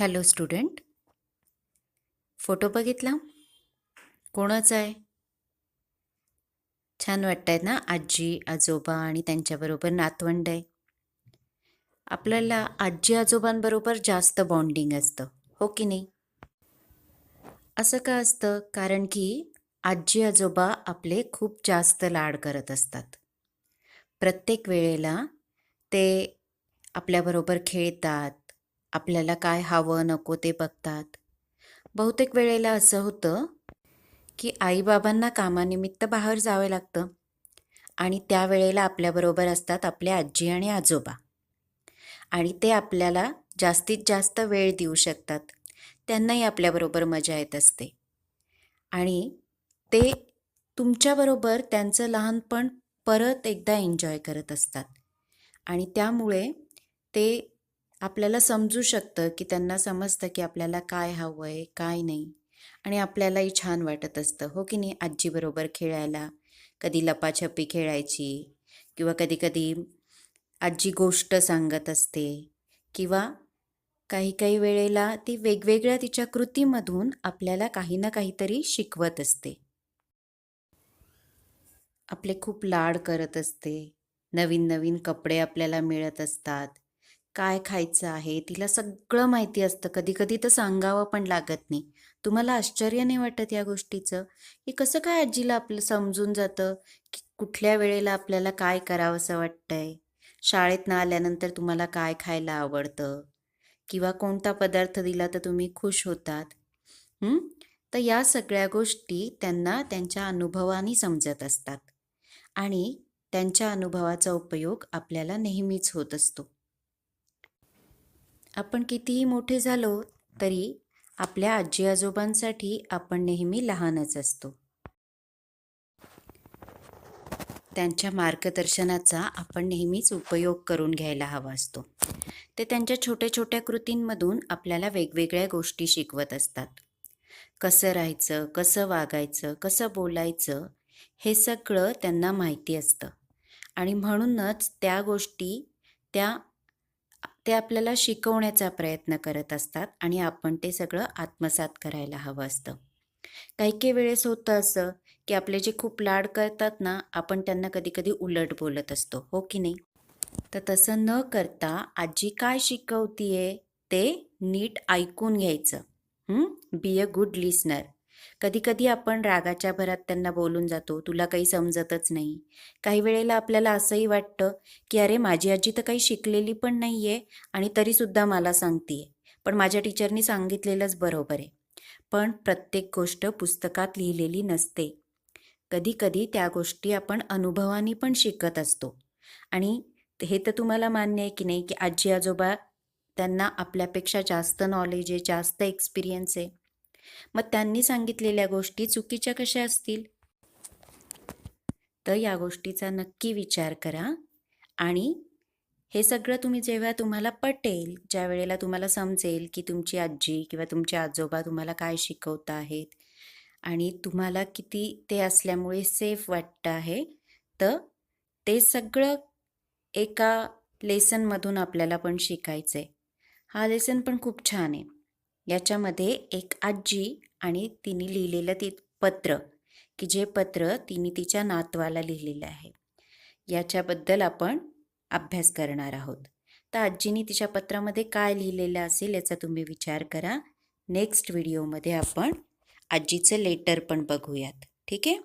Hello student. Photo बघितला? कोणाचा आहे? छान वाटतंय ना? आजी आजोबा आणि त्यांच्याबरोबर नातवंड आहे. आपल्याला आजी आजोबांबरोबर जास्त बॉन्डिंग असतं. हो की नाही? असं का असतं? कारण की आजी आजोबा आपले खूप जास्त लाड करत असतात. प्रत्येक वेळेला ते आपल्याबरोबर खेळतात आपल्याला काय हवं नको ते बघतात. बहुतेक वेळेला असं होतं की आईबाबांना कामानिमित्त बाहेर जावं लागतं आणि त्यावेळेला आपल्याबरोबर असतात आपले आजी आणि आजोबा. आणि ते आपल्याला जास्तीत जास्त वेळ देऊ शकतात. त्यांनाही आपल्याबरोबर मजा येत असते. आणि ते तुमच्याबरोबर त्यांचं लहानपण परत एकदा एन्जॉय करत असतात. आणि त्यामुळे ते आपल्याला समजू शकतं की त्यांना समजतं की आपल्याला काय हवं आहे काय नाही. आणि आपल्यालाही छान वाटत असतं हो की नाही? आजीबरोबर खेळायला कधी लपाछपी खेळायची किंवा कधी कधी आजी गोष्ट सांगत असते किंवा काही काही वेळेला ती वेगवेगळ्या तिच्या कृतीमधून आपल्याला काही ना काहीतरी शिकवत असते. आपले खूप लाड करत असते. नवीन नवीन कपडे आपल्याला मिळत असतात. काय खायचं आहे तिला सगळं माहिती असतं. कधी कधी तर सांगावं पण लागत नाही. तुम्हाला आश्चर्य नाही वाटत या गोष्टीचं? की कसं काय आजीला आपलं समजून जातं की कुठल्या वेळेला आपल्याला काय करावंसं वाटतंय? शाळेतनं आल्यानंतर तुम्हाला काय खायला आवडतं? किंवा कोणता पदार्थ दिला तर तुम्ही खुश होतात? तर या सगळ्या गोष्टी त्यांना त्यांच्या अनुभवाने समजत असतात. आणि त्यांच्या अनुभवाचा उपयोग आपल्याला नेहमीच होत असतो. आपण कितीही मोठे झालो तरी आपल्या आजी आजोबांसाठी आपण नेहमी लहानच असतो. त्यांच्या मार्गदर्शनाचा आपण नेहमीच उपयोग करून घ्यायला हवा असतो. ते त्यांच्या छोट्या छोट्या कृतींमधून आपल्याला वेगवेगळ्या गोष्टी शिकवत असतात. कसं राहायचं कसं वागायचं कसं बोलायचं हे सगळं त्यांना माहिती असतं. आणि म्हणूनच त्या गोष्टी त्या ते आपल्याला शिकवण्याचा प्रयत्न करत असतात आणि आपण ते सगळं आत्मसात करायला हवं असतं. काही काही वेळेस होतं असं की आपले जे खूप लाड करतात ना आपण त्यांना कधी कधी उलट बोलत असतो. हो की नाही? तर तसं न करता आजी काय शिकवतीये ते नीट ऐकून घ्यायचं. बी अ गुड लिसनर कधीकधी आपण रागाच्या भरात त्यांना बोलून जातो तुला काही समजतच नाही. काही वेळेला आपल्याला असंही वाटतं की अरे माझी आजी तर काही शिकलेली पण नाही आहे आणि तरीसुद्धा मला सांगते पण माझ्या टीचरनी सांगितलेलंच बरोबर आहे. पण प्रत्येक गोष्ट पुस्तकात लिहिलेली नसते. कधीकधी त्या गोष्टी आपण अनुभवाने पण शिकत असतो. आणि हे तर तुम्हाला मान्य आहे की नाही की आजी आजोबा त्यांना आपल्यापेक्षा जास्त नॉलेज आहे जास्त एक्सपिरियन्स आहे. मग त्यांनी सांगितलेल्या गोष्टी चुकीच्या कशा असतील? तर या गोष्टीचा नक्की विचार करा आणि हे सगळं तुम्ही जेव्हा तुम्हाला पटेल ज्या वेळेला तुम्हाला समजेल की तुमची आजी किंवा तुमचे आजोबा तुम्हाला काय शिकवत आहेत आणि तुम्हाला किती ते असल्यामुळे सेफ वाटतं आहे तर ते सगळं एका लेसनमधून आपल्याला पण शिकायचं आहे हा लेसन पण खूप छान आहे. याच्यामध्ये एक आजी आणि तिने लिहिलेलं ते पत्र की जे पत्र तिने तिच्या नातवाला लिहिलेलं आहे. याच्याबद्दल आपण अभ्यास करणार आहोत. तर आजीने तिच्या पत्रामध्ये काय लिहिलेलं असेल याचा तुम्ही विचार करा. नेक्स्ट व्हिडिओमध्ये आपण आजीचं लेटर पण बघूयात. ठीक आहे?